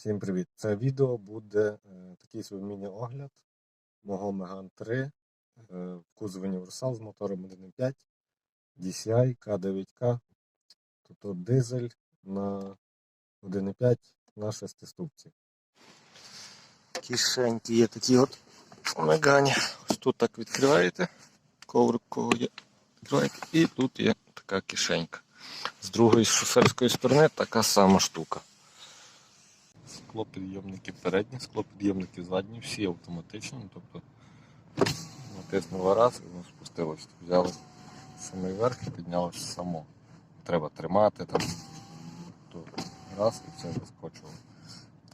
Всім привіт! Це відео буде е, такий свій міні-огляд мого Megane 3 е, в кузові універсал з мотором 1.5 DCI K9K. Тобто дизель на 1.5 на шестиступці. Кишеньки є такі от Мегані. Ось тут так відкриваєте, коврик кого є, відкриваєте, і тут є така кишенька. З другої з шоферської сторони така сама штука. Склопідйомники передні, склопідйомники задні, всі автоматичні, тобто натиснула раз і воно спустилось. Взяли самий верх і піднялося само. Треба тримати там, то раз і все заскочило.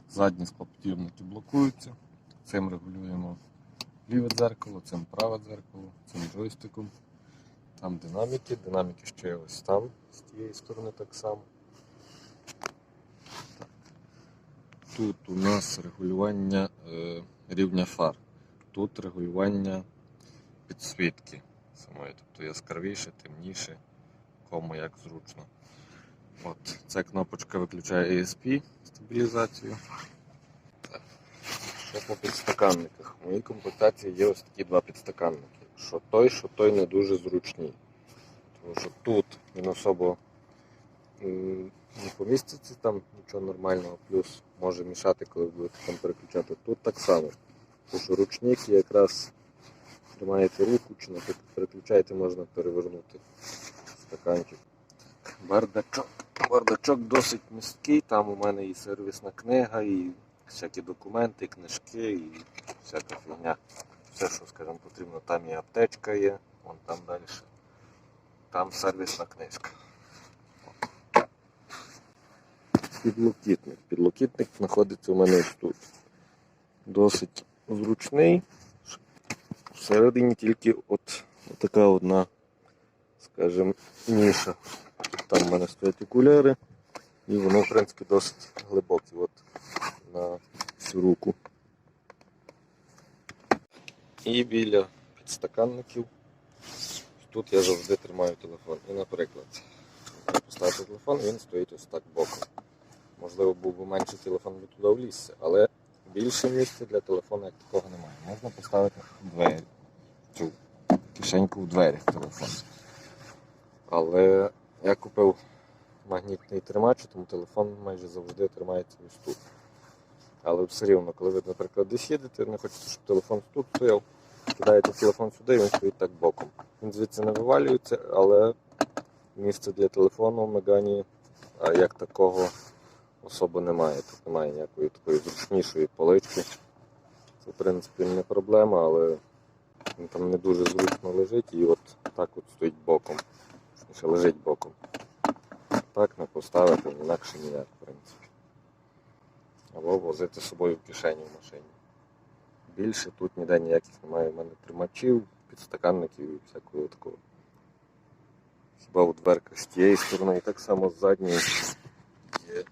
Задні склопідйомники блокуються. Цим регулюємо ліве дзеркало, цим праве дзеркало, цим джойстиком. Там динаміки, динаміки ще ось там, з тієї сторони так само. Тут у нас регулювання е, рівня фар. Тут регулювання підсвітки самої, тобто яскравіше, темніше, кому як зручно. От, Ця кнопочка виключає ESP стабілізацію. Що по підстаканниках? В моїй комплектації є ось такі два підстаканники. Що той, що той не дуже зручний. Тому що тут він особо не поміститься там нічого нормального, плюс може мішати, коли будете там переключати. Тут так само. Тому що ручник якраз тримаєте руку, чи наприклад переключаєте, можна перевернути стаканчик. Бардачок. Бардачок досить місткий, там у мене і сервісна книга, і всякі документи, і книжки, і всяка фігня. Все, що, скажімо, потрібно, там і аптечка є, вон там далі. Там сервісна книжка. Підлокітник. Підлокітник знаходиться у мене ось тут. Досить зручний. Всередині тільки от така одна, скажімо, ніша. Там в мене стоять окуляри, і воно, в принципі, досить глибоке от, на всю руку. І біля підстаканників тут я завжди тримаю телефон. І, наприклад, поставити телефон, він стоїть ось так боком. Можливо, був би менший телефон би туди влізся, але більше місця для телефону як такого немає. Можна поставити двері, цю кишеньку в двері телефон. Але я купив магнітний тримач, тому телефон майже завжди тримається ось тут. Але все рівно, коли ви, наприклад, десь їдете, не хочете, щоб телефон тут стояв, кидаєте телефон сюди і він стоїть так боком. Він звідси не вивалюється, але місця для телефону в Мегані як такого особо немає. Тут немає ніякої такої зручнішої полички. Це в принципі не проблема, але він там не дуже зручно лежить і от так от стоїть боком. Ще лежить боком. Так не поставити інакше ніяк, в принципі. Або возити з собою в кишені в машині. Більше тут ніде ніяких немає в мене тримачів, підстаканників і всякого такого. Хіба у дверках з тієї сторони і так само з задньої є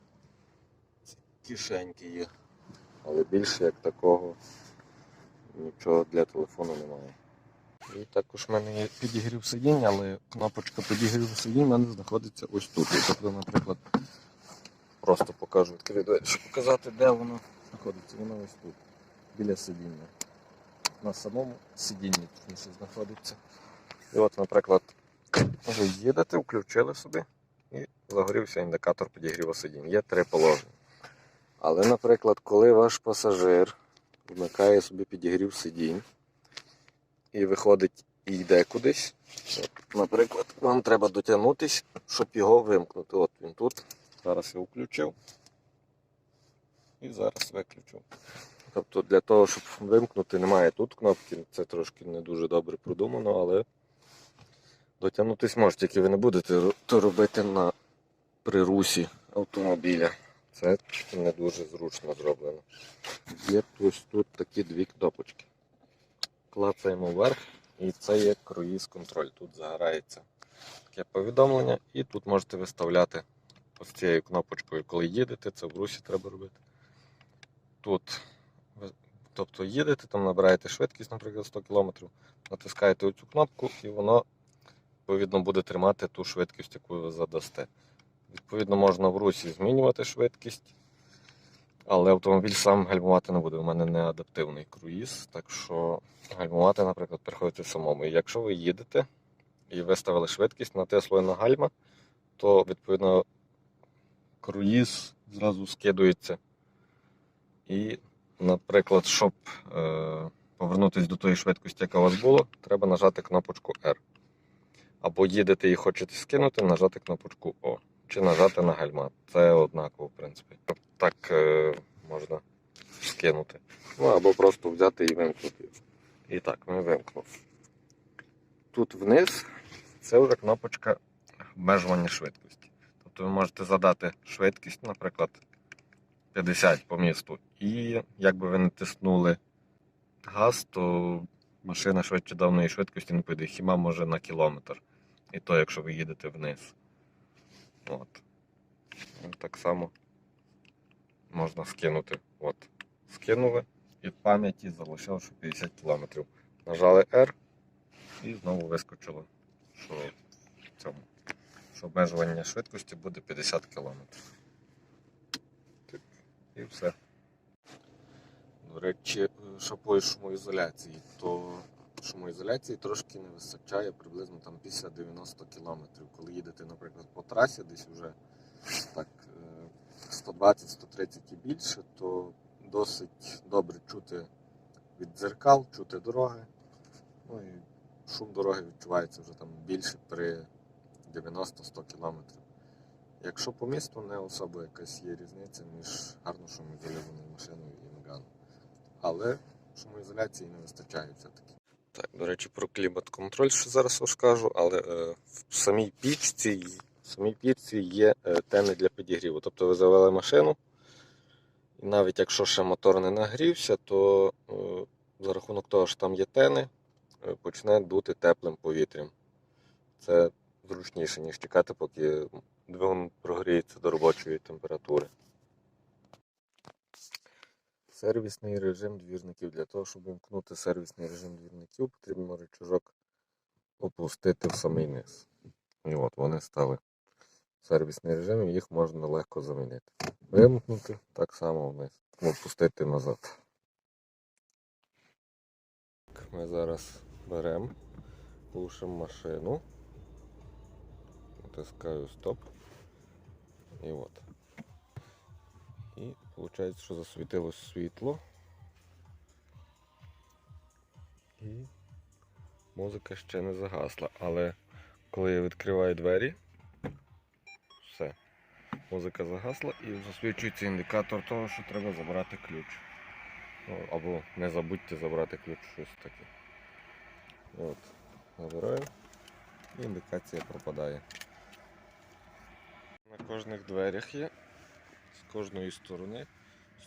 кишеньки є. Але більше як такого нічого для телефону немає. І також в мене є підігрів сидіння, але кнопочка підігріву сидіння в мене знаходиться ось тут. Тобто, наприклад, просто покажу відкрию двері, щоб показати, де воно знаходиться. Воно ось тут, біля сидіння. На самому сидінні точніше знаходиться. І от, наприклад, ви їдете, включили собі і загорівся індикатор підігріву сидінь. Є три положення. Але, наприклад, коли ваш пасажир вмикає собі підігрів сидінь і виходить і йде кудись, наприклад, вам треба дотягнутися, щоб його вимкнути. От він тут. Зараз я включив. І зараз виключив. Тобто для того, щоб вимкнути, немає тут кнопки. Це трошки не дуже добре продумано, але дотягнутись може, тільки ви не будете то робити на прирусі автомобіля. Це не дуже зручно зроблено. Є ось тут такі дві кнопочки. Клацаємо вверх, і це є круїз контроль. Тут загорається таке повідомлення, і тут можете виставляти ось цією кнопочкою, коли їдете, це в русі треба робити. Тут, тобто їдете, там набираєте швидкість, наприклад, 100 км, натискаєте оцю кнопку, і воно відповідно буде тримати ту швидкість, яку ви задасте. Відповідно, можна в русі змінювати швидкість. Але автомобіль сам гальмувати не буде. У мене не адаптивний круїз, так що гальмувати, наприклад, приходиться самому. І якщо ви їдете і виставили швидкість, натисли на гальма, то відповідно круїз зразу скидується. І, наприклад, щоб е, повернутися до тої швидкості, яка у вас була, треба нажати кнопочку R. Або їдете і хочете скинути, нажати кнопочку O. Чи нажати на гальма. Це однаково, в принципі. Так е, можна скинути. Ну або просто взяти і вимкнути. І так, ми вимкнув. Тут вниз це вже кнопочка обмежування швидкості. Тобто ви можете задати швидкість, наприклад, 50 по місту. І якби ви не тиснули газ, то машина швидше давної швидкості не піде. Хіба може на кілометр. І то, якщо ви їдете вниз. От. І так само можна скинути. От. Скинули і в пам'яті залишило, що 50 км. Нажали R і знову вискочило, що цьому. Що обмежування швидкості буде 50 км. І все. До речі, що по шумоізоляції, то шумоізоляції трошки не вистачає приблизно там після 90 км. Коли їдете, наприклад, по трасі десь вже так е, 120-130 і більше, то досить добре чути від дзеркал, чути дороги. Ну і шум дороги відчувається вже там більше при 90-100 км. Якщо по місту не особо якась є різниця між гарно шумоізольованою машиною і Меганом. Але шумоізоляції не вистачає все-таки. Так, до речі, про клімат-контроль ще зараз розкажу, але е, в самій пічці, в самій пічці є е, тени для підігріву. Тобто ви завели машину, і навіть якщо ще мотор не нагрівся, то е, за рахунок того, що там є тени, е, почне дути теплим повітрям. Це зручніше, ніж чекати, поки двигун прогріється до робочої температури. Сервісний режим двірників. Для того, щоб вимкнути сервісний режим двірників, потрібно рычажок опустити в самий низ. І от вони стали в сервісний режим, і їх можна легко замінити. Вимкнути так само вниз. Опустити назад. Ми зараз беремо, глушимо машину. Натискаю стоп. І от. Виходить, що засвітилось світло. І музика ще не загасла. Але коли я відкриваю двері, все. Музика загасла і засвічується індикатор того, що треба забрати ключ. Ну, або не забудьте забрати ключ, щось таке. От, забираю і індикація пропадає. На кожних дверях є кожної сторони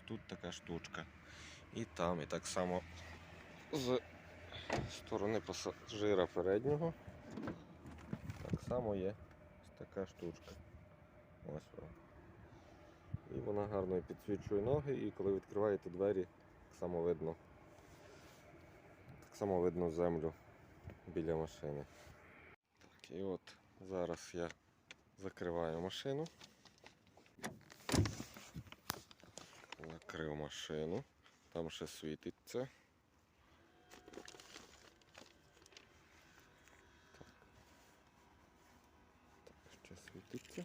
тут така штучка. І там, і так само з сторони пасажира переднього. Так само є ось така штучка. Ось вона. І вона гарно підсвічує ноги, і коли відкриваєте двері, так само видно. Так само видно землю біля машини. Так, і от зараз я закриваю машину. Закрив машину. Там ще світиться. Так, ще світиться.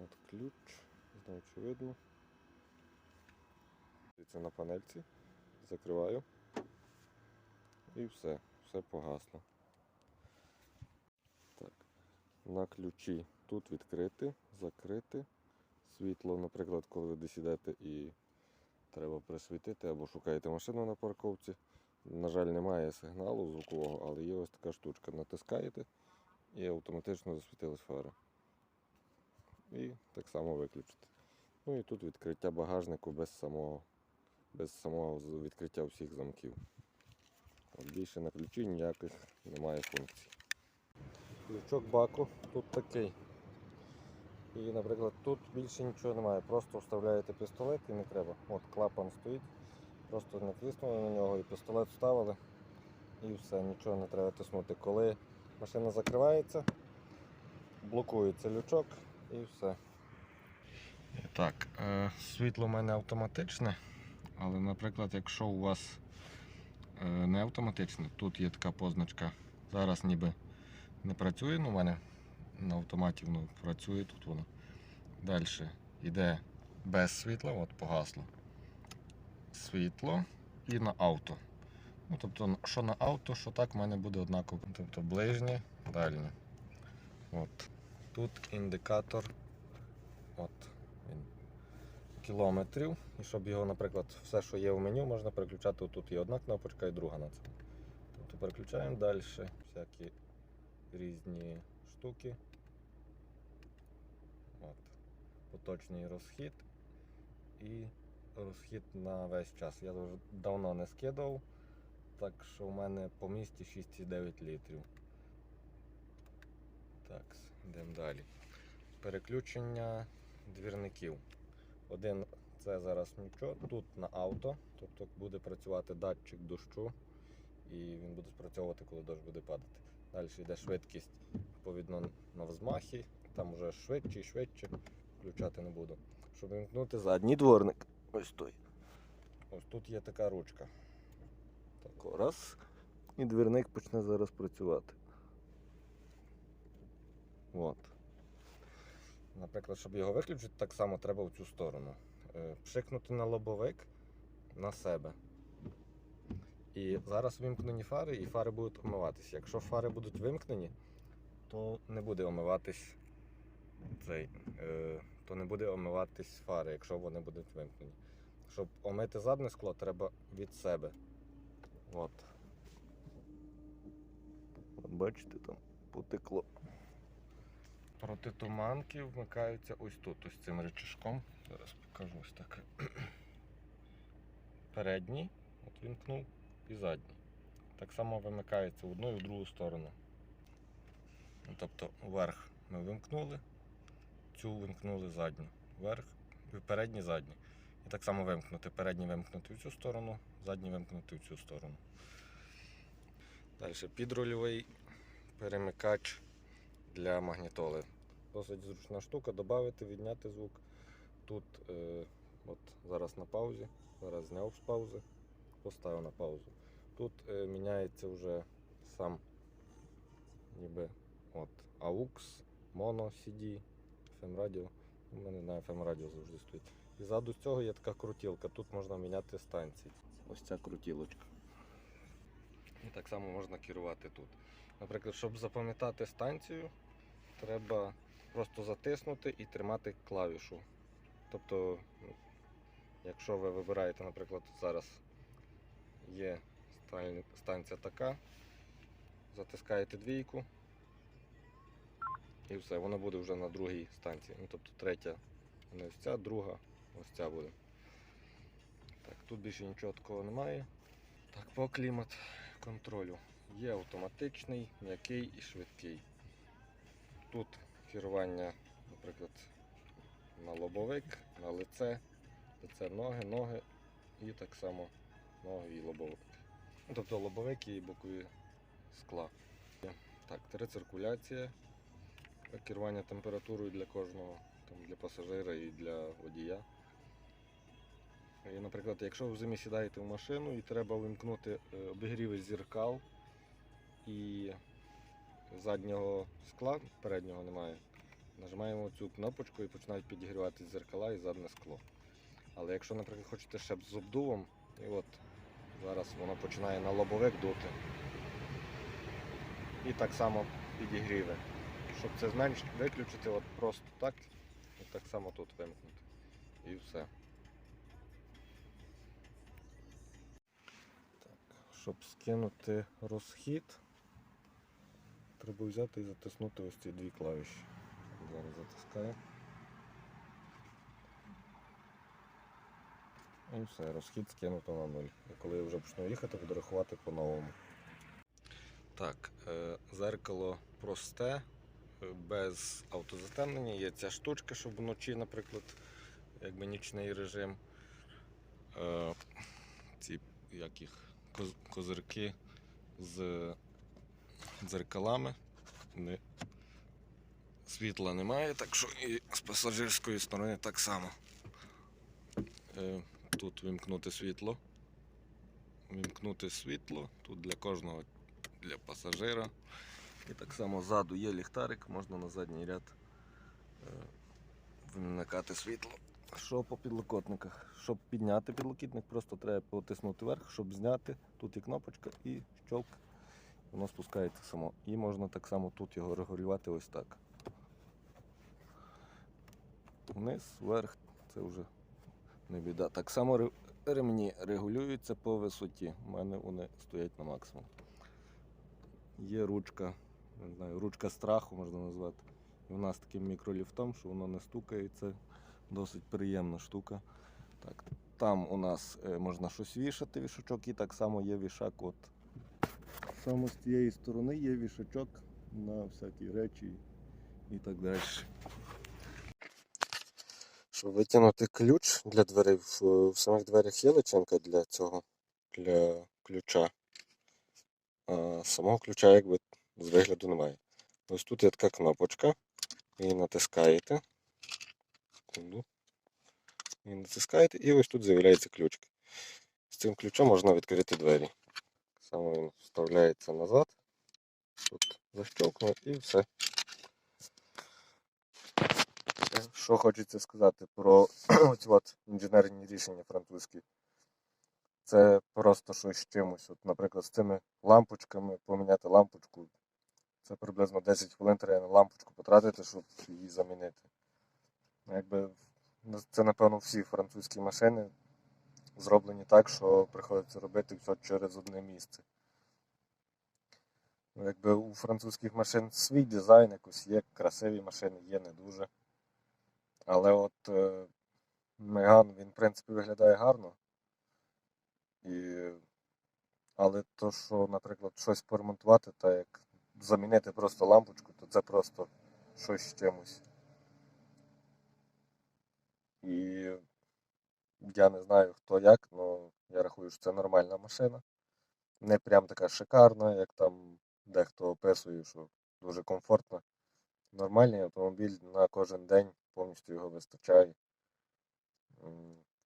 От ключ. Не знаю, чи видно. Це на панельці. Закриваю. І все. Все погасло. Так. На ключі тут відкрити, закрити. Світло, наприклад, коли ви десь і треба присвітити або шукаєте машину на парковці. На жаль, немає сигналу звукового, але є ось така штучка. Натискаєте і автоматично засвітились фари. І так само виключити. Ну і тут відкриття багажнику без самого, без самого відкриття всіх замків. От більше на ключі ніяких немає функцій. Ключок баку тут такий. І, наприклад, тут більше нічого немає. Просто вставляєте пістолет і не треба. От клапан стоїть, просто натиснули на нього і пістолет вставили. І все, нічого не треба тиснути. Коли машина закривається, блокується лючок і все. Так, е, світло в мене автоматичне, але, наприклад, якщо у вас е, не автоматичне, тут є така позначка. Зараз ніби не працює, ну, у мене на автоматі воно працює, тут воно. Далі йде без світла, от погасло. Світло і на авто. Ну, тобто, що на авто, що так, в мене буде однаково. Тобто ближнє, дальнє. От. Тут індикатор. От він. Кілометрів. І щоб його, наприклад, все, що є в меню, можна переключати. Тут є одна кнопочка і друга на це. Тобто переключаємо далі всякі різні штуки. От. Поточний розхід і розхід на весь час. Я вже давно не скидав, так що в мене по місті 6,9 літрів. Так, йдемо далі. Переключення двірників. Один це зараз нічого, тут на авто, тобто буде працювати датчик дощу, і він буде спрацьовувати, коли дощ буде падати. Далі йде швидкість відповідно на взмахі, там вже швидше і швидше включати не буду. Щоб вимкнути задній дворник. Ось той. Ось тут є така ручка. Так, раз. І двірник почне зараз працювати. От. Наприклад, щоб його виключити, так само треба в цю сторону. Е, Пшикнути на лобовик на себе. І зараз вимкнені фари, і фари будуть омиватися. Якщо фари будуть вимкнені, то не буде омиватись цей, е, то не буде омиватись фари, якщо вони будуть вимкнені. Щоб омити заднє скло, треба від себе. От. От бачите, там потекло. Протитуманки вмикаються ось тут, ось цим речашком. Зараз покажу ось так. Передній, от вімкнув, і задній. Так само вимикається в одну і в другу сторону. Ну, Тобто вверх ми вимкнули, цю вимкнули задню. Вверх, передній, задній. І так само вимкнути. Передній вимкнути в цю сторону, задній вимкнути в цю сторону. Далі підрульовий перемикач для магнітоли. Досить зручна штука, додати, відняти звук. Тут е, от зараз на паузі, зараз зняв з паузи, поставив на паузу. Тут е, міняється вже сам ніби от AUX, Mono, CD, FM радіо. У мене на FM радіо завжди стоїть. І ззаду з цього є така крутілка. Тут можна міняти станції. Ось ця крутілочка. І так само можна керувати тут. Наприклад, щоб запам'ятати станцію, треба просто затиснути і тримати клавішу. Тобто, ну, якщо ви вибираєте, наприклад, зараз є станція така, затискаєте двійку і все, вона буде вже на другій станції. Ну, тобто третя, не ось ця, друга, ось ця буде. Так, тут більше нічого такого немає. Так, по клімат контролю. Є автоматичний, м'який і швидкий. Тут керування, наприклад, на лобовик, на лице, лице ноги, ноги і так само ноги і лобовик. Ну, тобто лобовик і бокові скла. Так, рециркуляція, керування температурою для кожного, там, для пасажира і для водія. І, наприклад, якщо ви в зимі сідаєте в машину і треба вимкнути е, обігріви зеркал і заднього скла, переднього немає, нажимаємо цю кнопочку і починають підігріватися зеркала і заднє скло. Але якщо, наприклад, хочете ще з обдувом, і от зараз воно починає на лобовик дути. І так само підігріве. Щоб це зменшити, виключити от просто так, і так само тут вимкнути. І все. Так, щоб скинути розхід, треба взяти і затиснути ось ці дві клавіші. Зараз затискаю. І все, розхід скинуто на нуль. І коли я вже почну їхати, буду рахувати по-новому. Так, е, зеркало просте, без автозатемнення. Є ця штучка, щоб вночі, наприклад, якби нічний режим. Е, ці як їх, козирки з дзеркалами. Вони світла немає, так що і з пасажирської сторони так само. Е, Тут вимкнути світло. Вимкнути світло. Тут для кожного для пасажира. І так само ззаду є ліхтарик, можна на задній ряд е, вмикати світло. Що по підлокотниках? Щоб підняти підлокітник, просто треба потиснути вверх, щоб зняти. Тут є кнопочка і щелк. Воно спускається само. І можна так само тут його регулювати ось так. Вниз, вверх, це вже не біда. Так само ремні регулюються по висоті. У мене вони стоять на максимум. Є ручка, не знаю, ручка страху можна назвати. Вона з таким мікроліфтом, що воно не стукає, це досить приємна штука. Так, там у нас е, можна щось вішати, вішачок, і так само є вішак. От. Саме з цієї сторони є вішачок на всякі речі і так далі. Щоб витягнути ключ для дверей, в самих дверях є личинка для цього, для ключа. А самого ключа якби з вигляду немає. Ось тут є така кнопочка. Її натискаєте. Секунду. Її натискаєте і ось тут з'являється ключ. З цим ключом можна відкрити двері. Само він вставляється назад. Тут защелкнув і все. Е, Що хочеться сказати про оці от інженерні рішення французькі. Це просто щось з чимось. От, наприклад, з цими лампочками поміняти лампочку. Це приблизно 10 хвилин треба на лампочку потратити, щоб її замінити. Якби ну, це, напевно, всі французькі машини зроблені так, що приходиться робити все через одне місце. Ну, Якби у французьких машин свій дизайн якось є, красиві машини, є не дуже. Але от е, Меган, він, в принципі, виглядає гарно. І... Але то, що, наприклад, щось поремонтувати, та як замінити просто лампочку, то це просто щось з чимось. І я не знаю хто як, але я рахую, що це нормальна машина. Не прям така шикарна, як там дехто описує, що дуже комфортно. Нормальний автомобіль на кожен день, повністю його вистачає.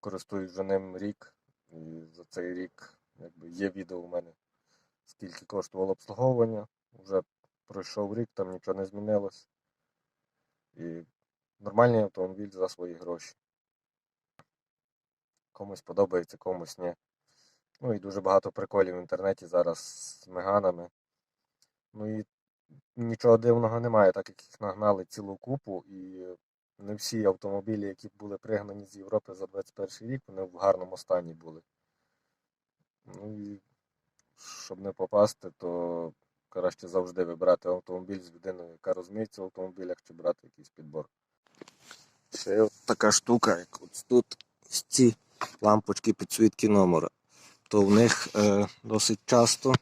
Користуюсь вже ним рік, і за цей рік якби, є відео у мене, скільки коштувало обслуговування. Вже пройшов рік, там нічого не змінилось. І нормальний автомобіль за свої гроші. Комусь подобається, комусь ні. Ну і дуже багато приколів в інтернеті зараз з меганами. Ну і нічого дивного немає, так як їх нагнали цілу купу, і не всі автомобілі, які були пригнані з Європи за 21 рік, вони в гарному стані були. Ну і щоб не попасти, то краще завжди вибирати автомобіль з людиною, яка розуміється в автомобілях, чи брати якийсь підбор. Ще така штука, як от тут ці лампочки підсвітки номера. То в них е, досить часто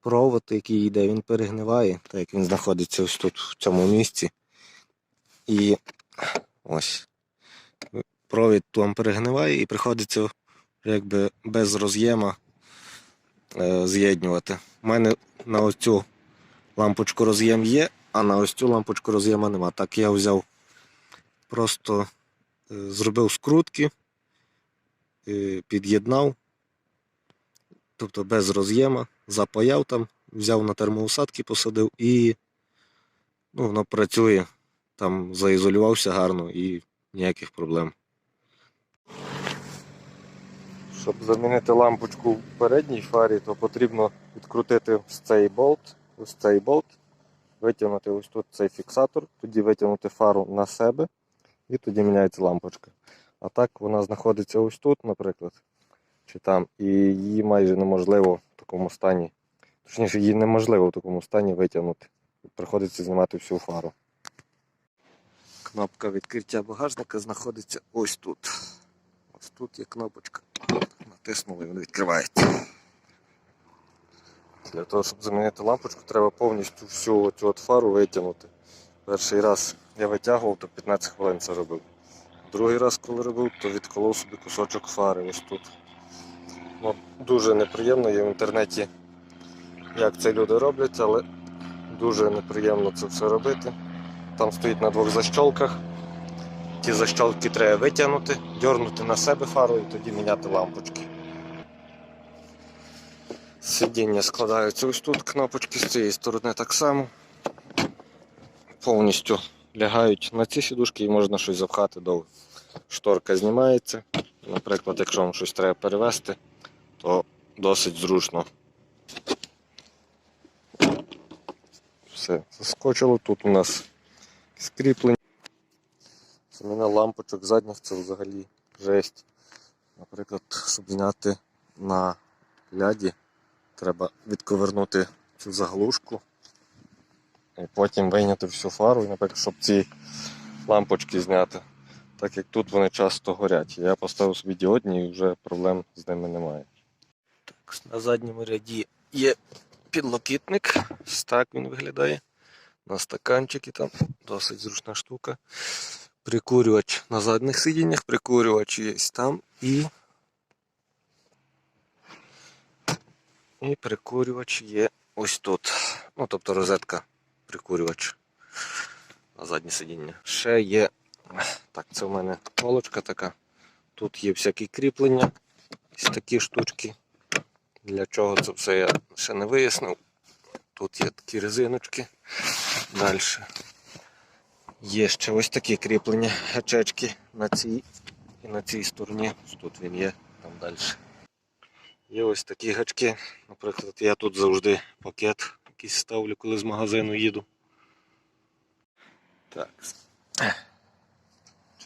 провод, який йде, він перегниває, так як він знаходиться ось тут, в цьому місці. І ось провід там перегниває і приходиться якби без роз'єма е, з'єднувати. У мене на ось цю лампочку роз'єм є, а на ось цю лампочку роз'єма нема. Так я взяв, просто е, зробив скрутки, е, під'єднав, тобто без роз'єма, запаяв там, взяв на термоусадки, посадив і ну, воно працює. Там заізолювався гарно і ніяких проблем. Щоб замінити лампочку в передній фарі, то потрібно відкрутити ось цей болт, ось цей болт, витягнути ось тут цей фіксатор, тоді витягнути фару на себе і тоді міняється лампочка. А так вона знаходиться ось тут, наприклад, чи там, і її майже неможливо в такому стані. Точніше, її неможливо в такому стані витягнути. Приходиться знімати всю фару. Кнопка відкриття багажника знаходиться ось тут. Ось тут є кнопочка. Натиснули, він відкривається. Для того, щоб замінити лампочку, треба повністю всю цю от фару витягнути. Перший раз я витягував, то 15 хвилин це робив. Другий раз, коли робив, то відколов собі кусочок фари ось тут. Ну, дуже неприємно, є в інтернеті, як це люди роблять, але дуже неприємно це все робити. там стоїть на двох защолках. Ті защолки треба витягнути, дьорнути на себе фару і тоді міняти лампочки. Сидіння складаються ось тут, кнопочки з цієї сторони так само. Повністю лягають на ці сідушки і можна щось запхати довго. Шторка знімається. Наприклад, якщо вам щось треба перевезти, то досить зручно. Все, заскочило. Тут у нас скріплення. Заміна лампочок задніх це взагалі жесть. Наприклад, щоб зняти на ляді, треба відковернути цю заглушку і потім вийняти всю фару, наприклад, щоб ці лампочки зняти. Так як тут вони часто горять. Я поставив собі діодні і вже проблем з ними немає. Так, на задньому ряді є підлокітник. Так він виглядає. На стаканчики там досить зручна штука. Прикурювач на задніх сидіннях, прикурювач є там і. І прикурювач є ось тут. Ну, тобто розетка прикурювач на заднє сидіння. Ще є. Так, це в мене полочка така. Тут є всякі кріплення. Ось такі штучки. Для чого це все я ще не вияснив. Тут є такі резиночки. Далі. Є ще ось такі кріплення, гачечки на цій і на цій стороні. Тут він є, там далі. Є ось такі гачки. Наприклад, я тут завжди пакет якийсь ставлю, коли з магазину їду. Так.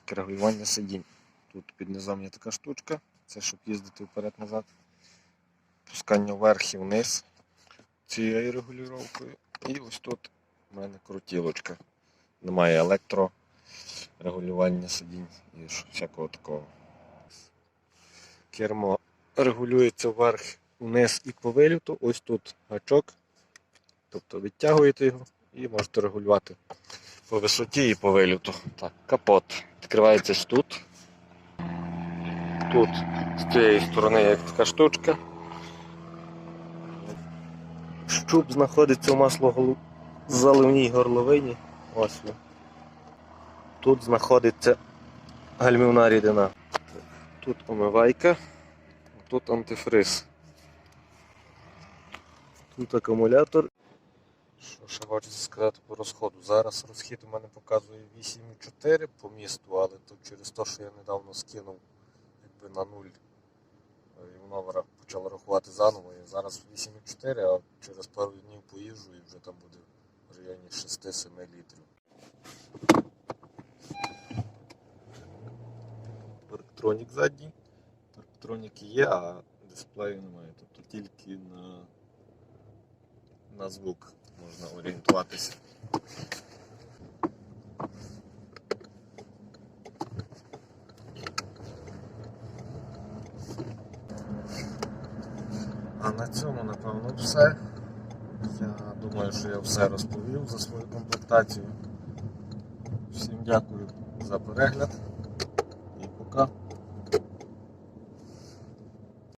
Регулювання сидінь. Тут під низом є така штучка. Це щоб їздити вперед-назад. Пускання вверх і вниз цією регулюванкою. І ось тут у мене крутілочка. Немає електрорегулювання сидінь і всякого такого. Кермо регулюється вверх, вниз і по виліту. Ось тут гачок. Тобто відтягуєте його і можете регулювати по висоті і по виліту. Так, капот. Відкривається тут. Тут з цієї сторони є така штучка. Щуп знаходиться у маслоголу заливній горловині. Ось. Тут знаходиться гальмівна рідина. Тут омивайка, тут антифриз. Тут акумулятор. Що ще хочу сказати по розходу? Зараз розхід у мене показує 8,4 по місту, але то через те, що я недавно скинув якби на нуль. І воно почало рахувати заново. І зараз 8,4, а через пару днів поїжджу і вже там буде в районі 6-7 літрів. Парктронік задній. Парктроніки є, а дисплею немає. Тобто тільки на, на звук можна орієнтуватися. А на цьому, напевно, все. Я думаю, що я все розповів за свою комплектацію. Всім дякую за перегляд і пока.